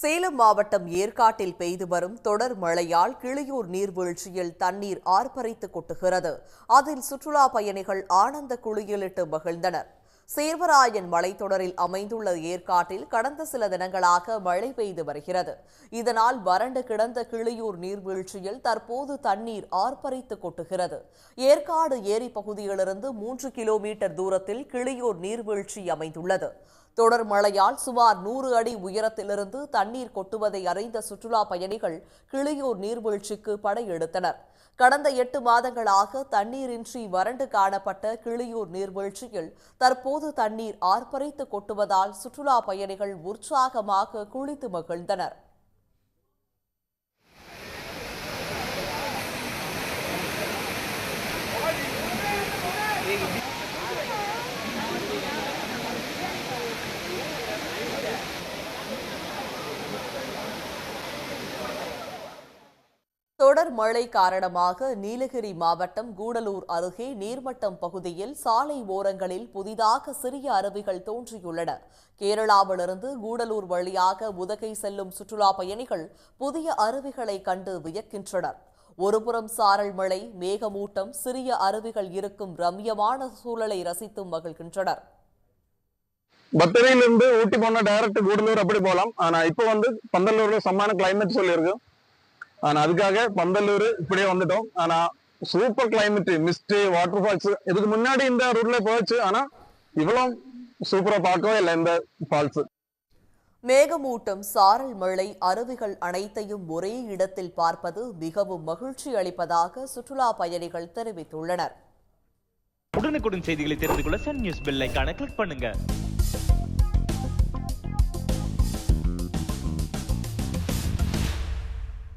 சேலம் மாவட்டம் ஏற்காட்டில் பெய்து வரும் தொடர் மழையால் கிளியூர் நீர்வீழ்ச்சியில் தண்ணீர் ஆர்ப்பரித்து கொட்டுகிறது. அதில் சுற்றுலா பயணிகள் ஆனந்த குளியலிட்டு மகிழ்ந்தனர். சேர்வராயன் மலைத்தொடரில் அமைந்துள்ள ஏற்காட்டில் கடந்த சில தினங்களாக மழை பெய்து வருகிறது. இதனால் வறண்டு கிடந்த கிளியூர் நீர்வீழ்ச்சியில் தற்போது தண்ணீர் ஆர்ப்பரித்து கொட்டுகிறது. ஏற்காடு ஏரி பகுதியிலிருந்து மூன்று கிலோமீட்டர் தூரத்தில் கிளியூர் நீர்வீழ்ச்சி அமைந்துள்ளது. தொடர் மழையால் சுமார் நூறு அடி உயரத்திலிருந்து தண்ணீர் கொட்டுவதை அறிந்த சுற்றுலா பயணிகள் கிளியூர் நீர்வீழ்ச்சிக்கு படையெடுத்தனர். கடந்த எட்டு மாதங்களாக தண்ணீரின்றி வறண்டு காணப்பட்ட கிளியூர் நீர்வீழ்ச்சியில் தற்போது தண்ணீர் ஆர்ப்பரித்து கொட்டுவதால் சுற்றுலா பயணிகள் உற்சாகமாக குளித்து மகிழ்ந்தனர். தொடர் மழை காரணமாக நீலகிரி மாவட்டம் கூடலூர் அருகே நீர்மட்டம் பகுதியில் சாலை ஓரங்களில் புதிதாக சிறிய அருவிகள் தோன்றியுள்ளன. கேரளாவிலிருந்து கூடலூர் வழியாக உதகை செல்லும் சுற்றுலா பயணிகள் புதிய அருவிகளை கண்டு வியக்கின்றனர். ஒருபுறம் சாரல் மழை மேகமூட்டம் சிறிய அருவிகள் இருக்கும் ரம்யமான சூழலை ரசித்தும் மகிழ்கின்றனர். பத்தரையிலிருந்து ஊட்டி போன டைரக்ட் கூடலூர் அப்படி போகலாம். ஆனா இப்போ வந்து பந்தலூர்ல சம்மான கிளைமேட் சொல்லியிருக்கு. ஆனா அதுக்காக பந்தலூர் இப்படியே வந்துட்டோம். ஆனா super climate mist water falls இதுக்கு முன்னாடி இந்த ரூட்ல போச்சு. ஆனா இவ்வளவு சூப்பரா பார்க்கவே இல்லை இந்த ஃபால்ஸ் மேகமூட்டம் சாரல் மழை அருவிகள் அனைத்தையும் ஒரே இடத்தில் பார்ப்பது மிகவும் மகிழ்ச்சி அளிப்பதாக சுற்றுலா பயணிகள் தெரிவித்துள்ளனர். உடனுக்குடன் செய்திகளை தெரிந்து கொள்ள சன் நியூஸ் பெல் ஐகானை கிளிக் பண்ணுங்க.